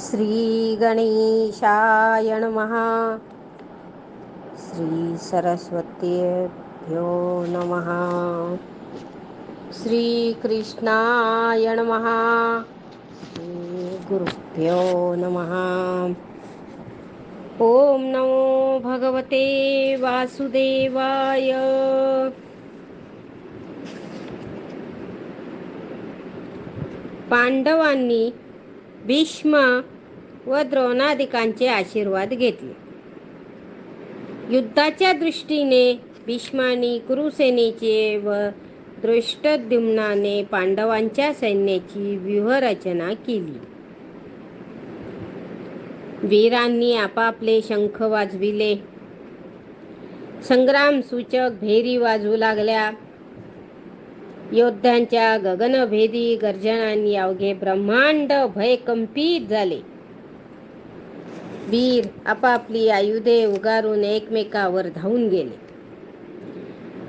श्रीगणेशाय नमः। श्रीसरस्वतीभ्यो नमः। श्रीकृष्णाय नमः। श्रीगुरुभ्यो नमः। ॐ नमो भगवते वासुदेवाय। पांडवांनी भीष्म व द्रोणादिकांचे आशीर्वाद घेतले. युद्धाच्या दृष्टीने भीष्मानी कुरुसेनेचे व दृष्टद्युम्नाने पांडवांच्या सैन्याची व्यूहरचना केली. वीरांनी आपापले शंख वाजविले. संग्राम सूचक भेरी वाजवू लागल्या. योद्ध्यांच्या गगनभेदी गर्जनांनी अवघे ब्रह्मांड भयकंपित झाले. वीर आपापली आयुधे उगारून एकमेकावर धावून गेले.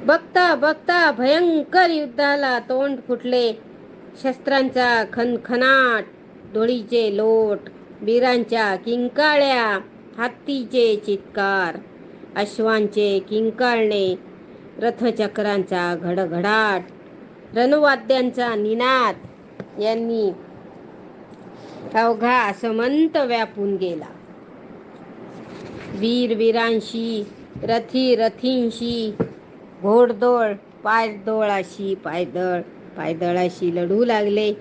बघता बघता भयंकर युद्धाला तोंड फुटले. शस्त्रांचा खनखनाट डोळीचे लोट वीरांच्या किंकाळ्या हत्तीचे चित्कार अश्वांचे किंकाळणे रथचक्रांचा घडघडाट रणवाद्यांचा निनाद यांनी अवघा असमंत व्यापून गेला. वीर वीरांशी रथी रथींशी घोडदोळ पायदोळाशी पायदळ पायदळाशी लढू लागले.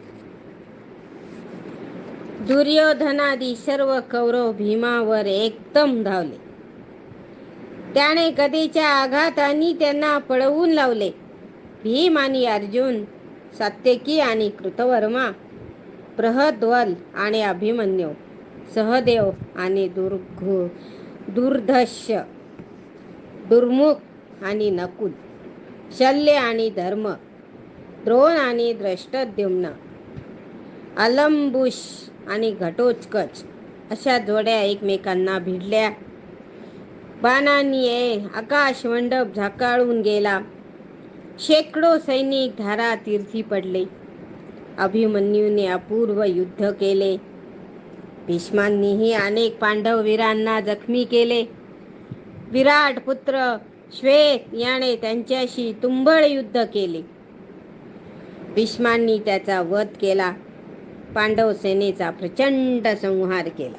दुर्योधनादी सर्व कौरव भीमावर एकदम धावले. त्याने कधीच्या आघाताने त्यांना पळवून लावले. भीम आणि अर्जुन सात्यकी आणि कृतवर्मा प्रहद्वल आणि अभिमन्यू सहदेव आणि दुर्घु दुर्धश्य दुर्मुख आणि नकुल शल्य आणि धर्म द्रोण आणि द्रष्टद्युम्न अलंबुश आणि घटोचकच अशा जोड्या एकमेकांना भिडल्या. बाणांनी आकाश मंडप झाकाळून गेला. शेकडो सैनिक धारा तीर्थी पडले. अभिमन्यूने अपूर्व युद्ध केले. भीष्मांनीही अनेक पांडव वीरांना जखमी केले. विराट पुत्र श्वेत याने त्यांच्याशी तुंबळ युद्ध केले. भीष्मांनी त्याचा वध केला. पांडव सेनेचा प्रचंड संहार केला.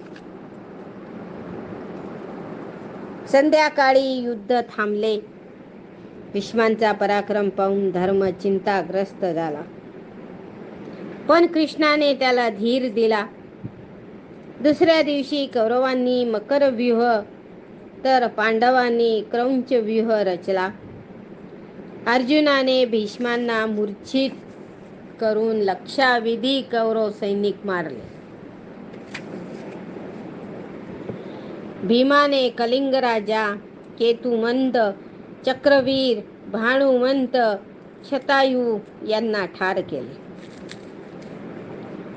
संध्याकाळी युद्ध थांबले. भीष्मांचा पराक्रम पाहून धर्म चिंताग्रस्त झाला. पण कृष्णाने त्याला धीर दिला. दुसऱ्या दिवशी कौरवांनी मकर व्यूह तर पांडवांनी क्रौंच व्यूह रचला. अर्जुनाने भीष्मांना मूर्छित करून लक्षाविधी कौरव सैनिक मारले. भीमाने कलिंग राजा केतुमंत चक्रवीर भानुमंत शतायू यांना ठार केले.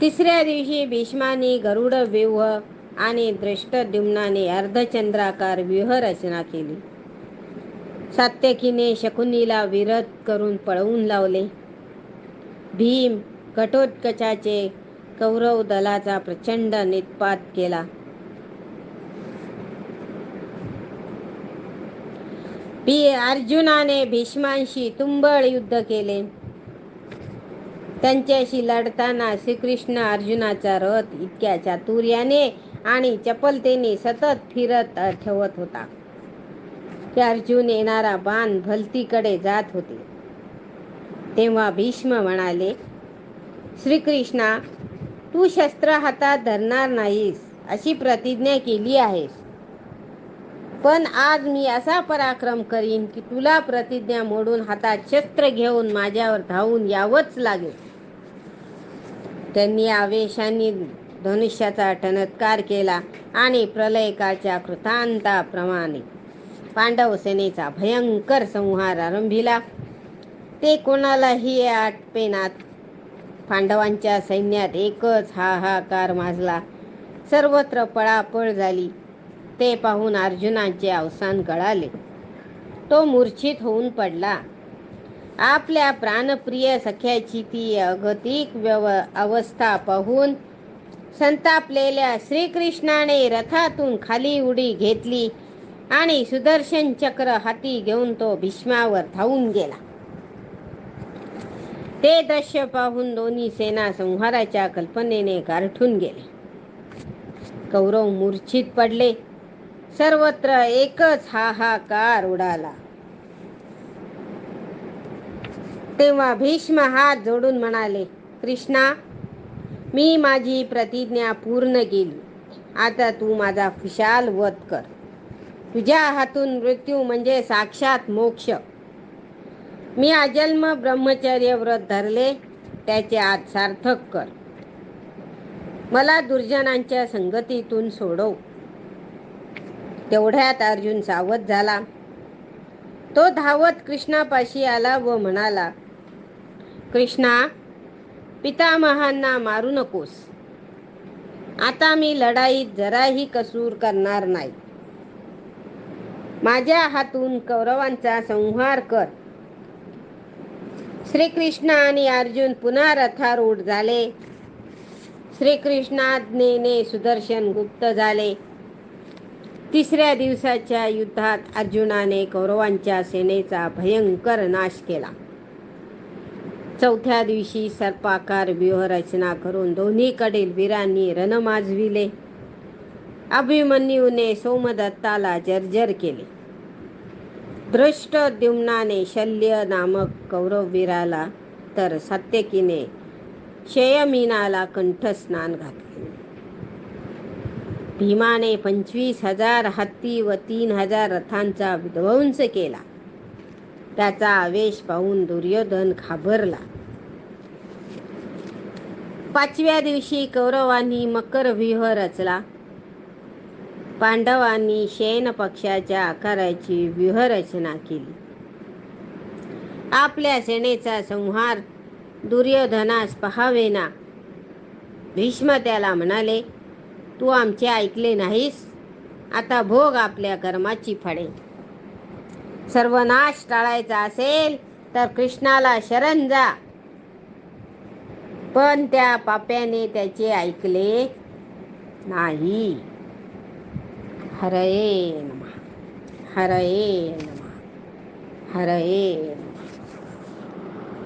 तिसऱ्या दिवशी भीष्माने गरुड व्यूह आणि दृष्टद्युम्नाने अर्धचंद्राकार व्यूह रचना केली. सात्यकीने शकुनीला विरत करून पळवून लावले. भीम घटोत्कचाचे कौरव दलाचा प्रचंड नितपात केला. पी. अर्जुनाने भीष्मांशी तुंबळ युद्ध केले. त्यांच्याशी लढताना श्रीकृष्ण अर्जुनाचा रथ इतक्या चातुर्याने आणि चपलतेने सतत फिरत ठेवत होता. की अर्जुन येणारा बाण भलतीकडे जात होते. तेव्हा भीष्म म्हणाले श्रीकृष्णा तू शस्त्र हातात धरणार नाहीस अशी प्रतिज्ञा केली आहेस. पण आज मी असा पराक्रम करीन की तुला प्रतिज्ञा मोडून हातात शस्त्र घेऊन माझ्यावर धावून यावंच लागेल. त्यांनी आवेशाने धनुष्याचा टनत्कार केला आणि प्रलयकाच्या कृतांताप्रमाणे पांडव सेनेचा भयंकर संहार आरंभिला. ते कोणालाही आटपेनात पांडवांच्या सैन्यात एकच हाहाकार माजला. सर्वत्र पळापळ झाली. ते पाहून अर्जुनाचे अवसान कळाले तो मूर्छित होऊन पडला. आपल्या प्राणप्रिय सख्याची ती अगतिक व्यव अवस्था पाहून संतापलेल्या श्रीकृष्णाने रथातून खाली उडी घेतली आणि सुदर्शन चक्र हाती घेऊन तो भीष्मावर धावून गेला. ते दृश्य पाहून दोन्ही सेना संहाराच्या कल्पनेने गारठून गेले. कौरव मूर्छित पडले. सर्वत्र एकच हाहाकार उडाला. तेव्हा भीष्म हात जोडून म्हणाले कृष्णा मी माझी प्रतिज्ञा पूर्ण केली. आता तू माझा खुशाल वध कर. तुझ्या हातून मृत्यू म्हणजे साक्षात मोक्ष. मी अजन्म ब्रह्मचर्य व्रत धरले त्याचे आज सार्थक कर. मला दुर्जनांच्या संगतीतून सोडव. तेवढ्यात अर्जुन सावध झाला. तो धावत कृष्णापाशी आला व म्हणाला कृष्णा पितामहांना मारू नकोस. आता मी लढाईत जराही कसूर करणार नाही. माझ्या हातून कौरवांचा संहार कर. श्रीकृष्ण आणि अर्जुन पुन्हा रथारूढ झाले. श्रीकृष्णाज्ञेने सुदर्शन गुप्त झाले. तिसऱ्या दिवसाच्या युद्धात अर्जुनाने कौरवांच्या सेनेचा भयंकर नाश केला. चौथ्या दिवशी सर्पाकार व्यूहरचना करून दोन्हीकडील वीरांनी रण माजविले. अभिमन्यूने सोमदत्ताला जर्जर केले. दृष्टद्युम्नाने शल्य नामक कौरववीराला तर सत्यकीने शयमीनाला कंठस्नान घातले. भीमाने पंचवीस हजार हत्ती व तीन हजार रथांचा विध्वंस केला. त्याचा आवेश पाहून दुर्योधन घाबरला. पाचव्या दिवशी कौरवांनी मकरव्यूह रचला. पांडवांनी शयन पक्षाच्या आकाराची व्यूहरचना केली. आपल्या सेनेचा संहार दुर्योधनास पहावेना. भीष्म त्याला म्हणाले तू आमचे ऐकले नाहीस? आता भोग आपल्या कर्माची फळे. सर्वनाश टाळायचा असेल तर कृष्णाला शरण जा. पण त्या पाप्याने त्याचे ऐकले नाही. हरये नम. हरये नम. हरये